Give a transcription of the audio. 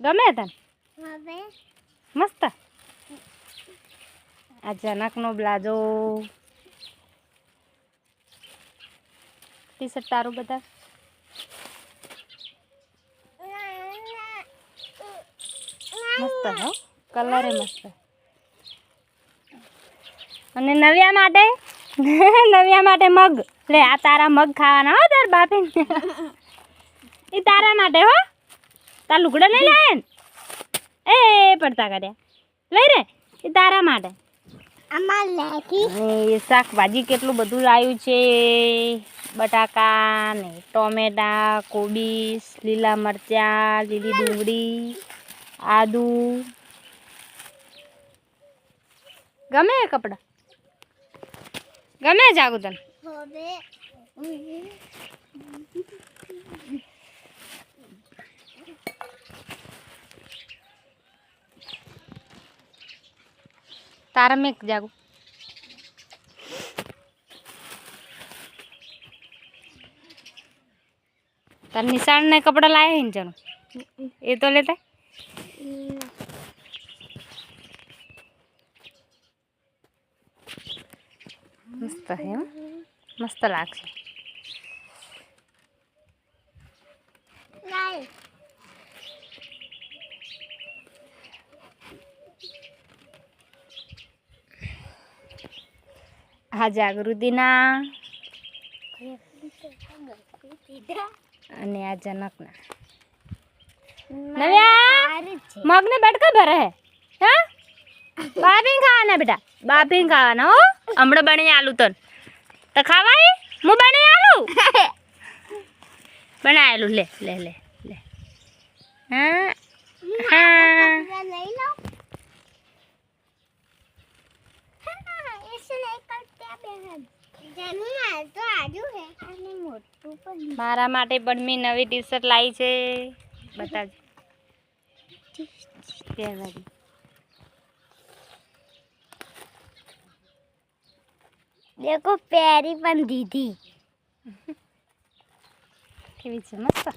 ગમે તને? મસ્ત? આ જનકનો બ્લાઝો ટી શર્ટ તારું બધા મસ્ત હો. કલરે મસ્ત. અને નવ્યા માટે? નવ્યા માટે મગ. લે આ તારા મગ ખાવાના હો તાર બાપી એ તારા માટે હો. તાર લુગડા લઈ લે ને એ પડતા કર્યા. લઈ રે એ તારા માટે. શાકભાજી કેટલું બધું લાવ્યું છે? બટાકા ને ટોમેટા કોબીસ લીલા મરચાં લીલી ડુંગળી આદુ. ગમે કપડાં? ગમે જાગુ તને હવે તારા મેં જાગુ. તાર નિશાળ ને કપડાં લાયા ને ચાલો એ તો લેતા મસ્ત હે મસ્ત લાગશે. આ જાગૃતિના અને આ જનકના. નવ્યા મગને બટકા ભરે હે. હા? બાફીને ખાવાના બેટા બાફીને ખાવાના હો. હમણાં બની આલુ તન. તો ખાવાય? હું બની આલુ? બનાયેલું લે લે લે લે. હા હા? મારા માટે પણ મેં નવી ટી શર્ટ લાવી છે. બતાવજો. દેખો પેરી પણ દીધી. કેવી છે મસ્ત?